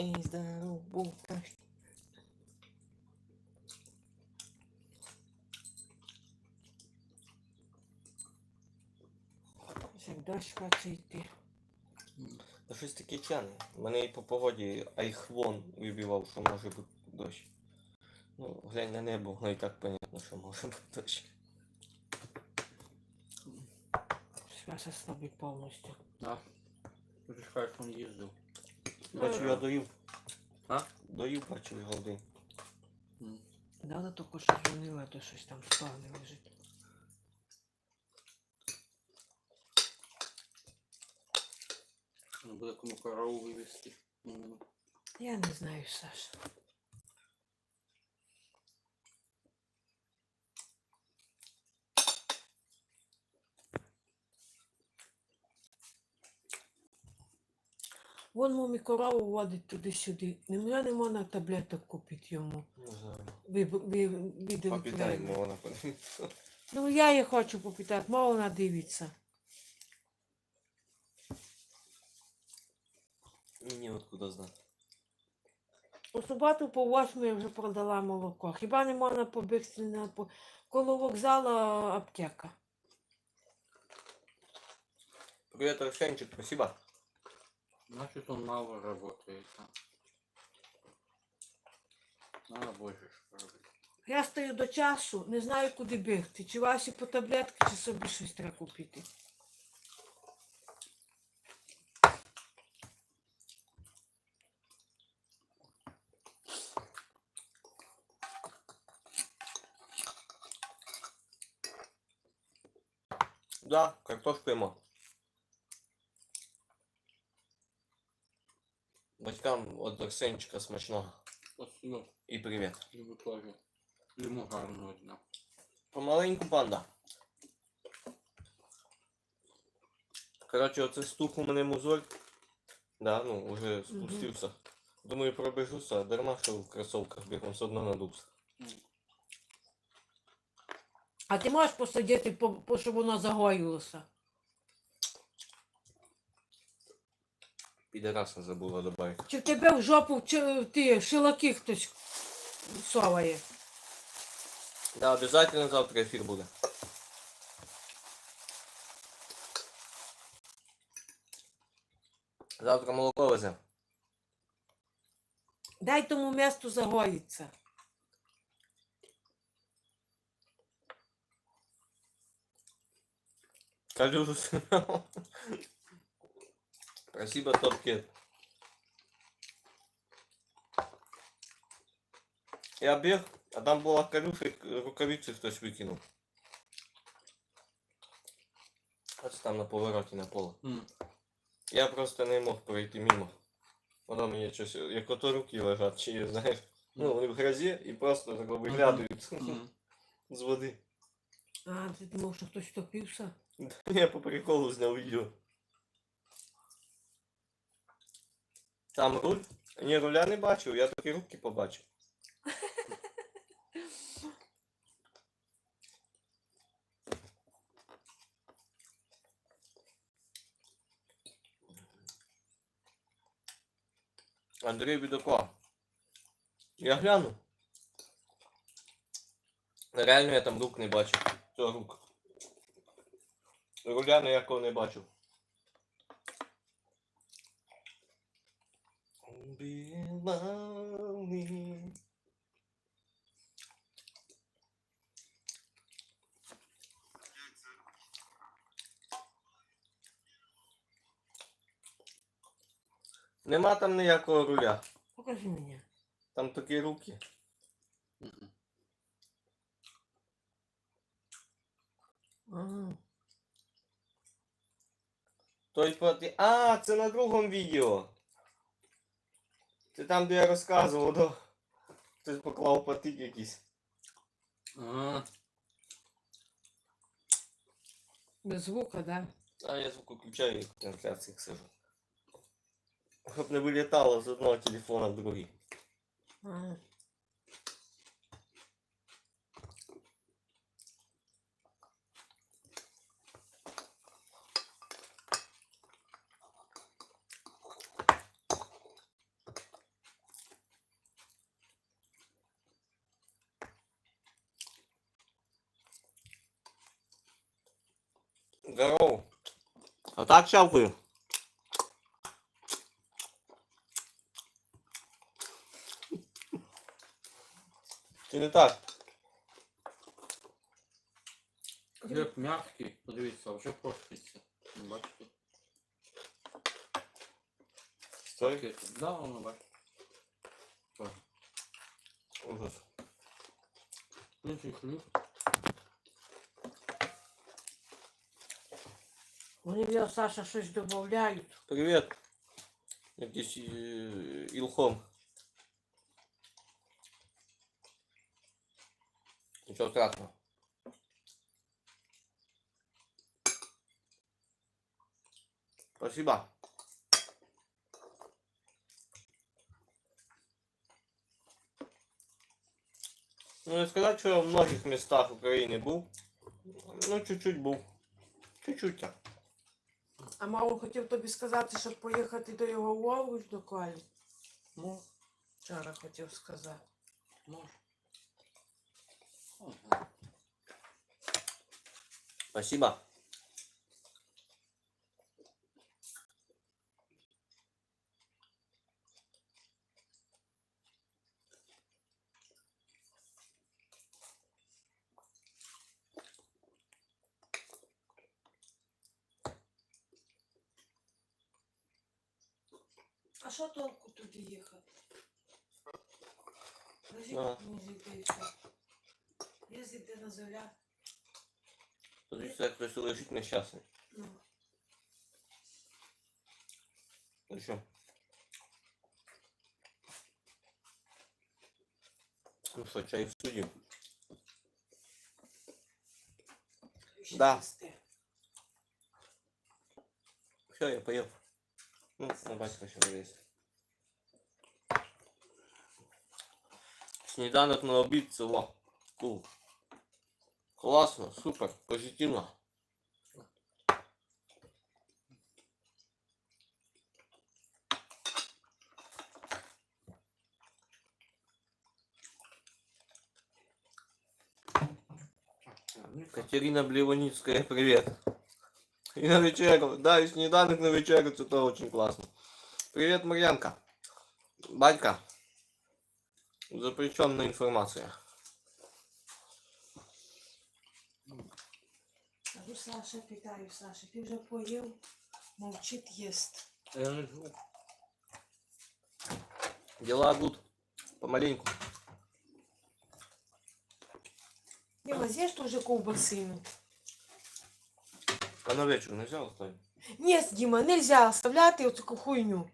Ей, здоров, булка. Як дощ хоче йти. Та щось таке тяне. Мене і по погоді айхвон вибивав, що може бути дощ. Ну, глянь на небо, ну і так понятно, що може бути дощ. Свяжа слабий повністю. Да. Ти ж кажеш, він їздив. Бачу, я доїв. А? Доїв, бачу день. М. Надо тільки що дзвонила, то щось там спагне лежить. Буде кому корову вивезти. Я не знаю, Саша. Вон мамі корову водить туди-сюди. Немає не можна таблеток купити йому. Ви, ви, Попитаємо, вона подивиться. Ну я її хочу попитати, мало вона дивиться. Мені откуда знати. У суботу по восьмій я вже продала молоко. Хіба не можна побігти на по... коло вокзалу аптека? Привет, Арсенчик, спасибо. Значит, он мало работает. Надо больше робити. Я стою до часу, не знаю, куди бігти. Чи Васі по таблетки, чи собі щось треба купити. Да, картошку їмо. Батькам от Арсенчика смачного. Спасибо. І привіт. Йому теж. Йому гарного дня. Помаленьку банда. Коротше, оце стук у мене мозоль. Да, ну, уже спустився. Думаю, пробежуся, а дарма, що в кросовках бігом все одно надувся. А ти можеш посидіти, по, по, щоб воно загоїлося? Підараса забула добавити. Чи тебе в жопу чи, ти, шилаки хтось соває? Да, обязательно завтра ефір буде. Завтра молоко везе. Дай тому місту загоїться. Калюжу. Спасибо, Топкет. Я біг, а там була калюша, і рукавиці хтось викинув. Ось там на повороті на поле. М. Я просто не мог пройти мимо. Воно мені щось, як ото руки лежать, чи знаєш. Ну, вони в грозі і просто так виглядають М. з води. А, ти думав, що хтось топився? Я по приколу зняв відео. Там руль? Ні, руля не бачив, я тільки руки побачив. Андрій Відокова. Я гляну. Реально я там рук не бачив. Це рук. Руля ніякого не бачив. Біланий. Нема там ніякого руля. Покажи мені. Там такі руки. Ага. Той поти... А, це на другому відео. Це там, де я розказував, да? Хтось поклав патик якийсь. А, Без звука, да? А я звук включаю і в трансляціях сижу. Щоб не вилітало з одного телефона в другий. Ага. Здорово. А так чавкаю. Чи не так? Хліб м'який, подивіться, вже портиться. Ну, Бачите? Стой. Пакети. Да, воно бачите. Так. Ужас. Інший хліб. Вони для Саша щось додають. Привет. Якийсь е, Ілхом. Нічого страшного. Спасибо. Ну, не сказать, що я в многих местах України був. Ну, чуть-чуть був. Чуть-чуть так. А мало хотів тобі сказати, щоб поїхати до його Волгу до Колі. Ну, Вчора хотів сказати. Ну. Спасибо. А що толку туди їхати? Лежить Да. музика і все. Їздити на зоря. Подивіться, як хтось лежить нещасний. Ну. Ну що? Ну що, чай в суді? ще Да. їсти. Все, я поїв. Ну, на батька ще виліз. Сніданок на обід це во. Кул. Класно, супер, позитивно. Катерина Блеваницкая, привет. И на вечеру. Да, и снеданок на вечеру, это очень классно. Привет, Марьянка. Батька. Запрещенная информация. Кажу, Саша, питаю, Саша, ти вже поїв? Мовчить їсть. Я не жу. Дела гуд. Помаленьку. Діма, з'їж теж ковбасину. А на вечер не взял оставить? Ні, Діма, нельзя оставляти оцю хуйню.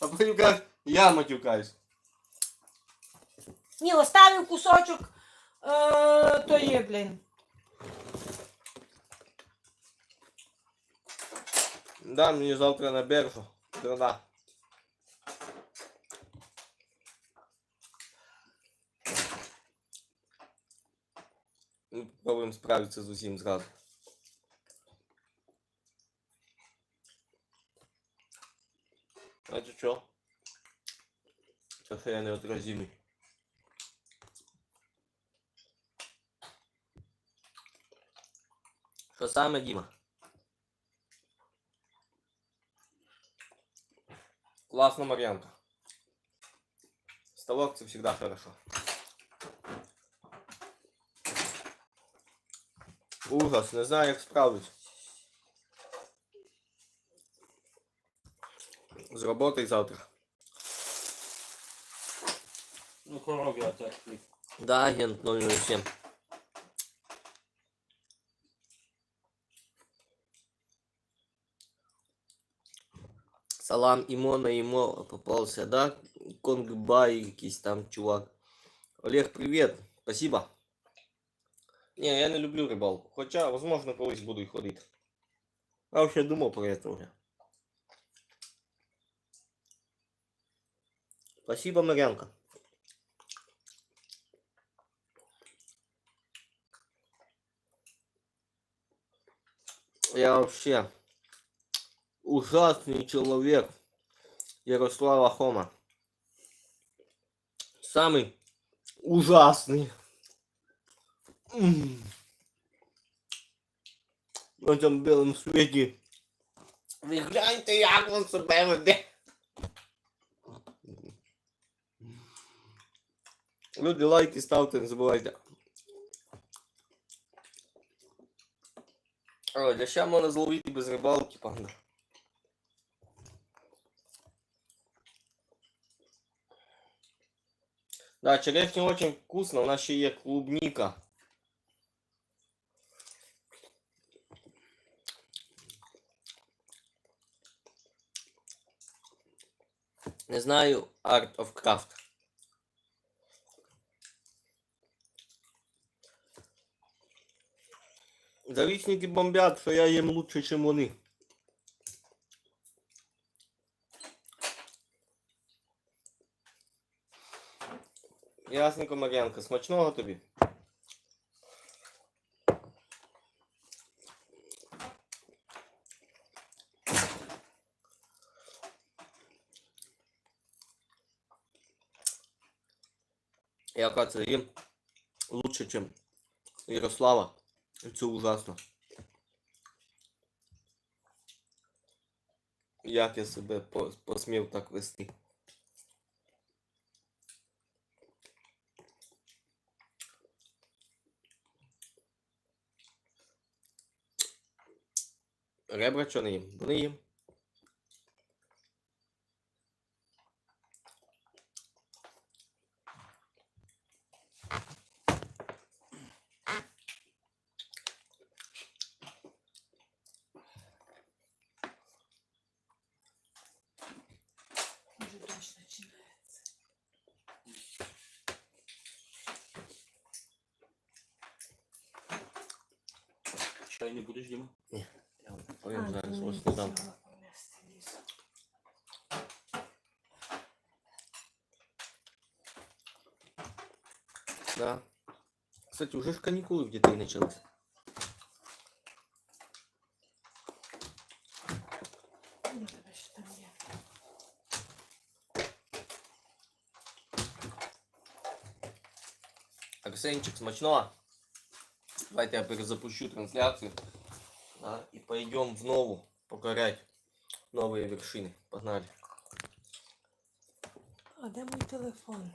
А как я матюкаюсь. Ні, оставив кусочок е, то є, блін. Да, мне завтра на биржу. Да. Ну, Попробуем справиться з усім зразу. Знаете що? Це я неотразимий. Що саме, Діма? Классно, Марьянка. Ставок це всегда хорошо. Ужас, не знаю, як справлюсь. З роботи завтра. Ну, корові опять хліб. Да, агент 007. Салам Імона Імо попався, да? Конгбай якийсь там чувак. Олег, привіт. Спасибо. Не, я не люблю рибалку. Хоча, возможно, колись буду і ходити. Я вообще думав про це вже. Спасибо, Марянка. Я вообще ужасный человек. Ярослава Хома. Самый ужасний. На цьому білому світі. Ви гляньте, як він себе веде. Люди, лайки ставте, не забувайте. Ой, для ще можна зловити без рибалки, панда. Да, черешня очень вкусно, у нас ще є клубника. Не знаю Art of Craft. Зарічники бомбят, що я їм лучше, ніж вони. Ясненько, Мар'янка, смачного тобі. Я оказывается їм лучше, чем Ярослава. Це ужасно. Як я себе посмів так вести? Ребра їм? Вони їм. Чай не будеш, Діма? Я вам повім зараз ось не дам. Да. Кстати, уже ж каникулы в дітей начались. Ну, тебе що там є? Арсенчик, смачного. Давайте я перезапущу трансляцию. Да, и пойдем в нову покорять новые вершины. Погнали. А де мій телефон?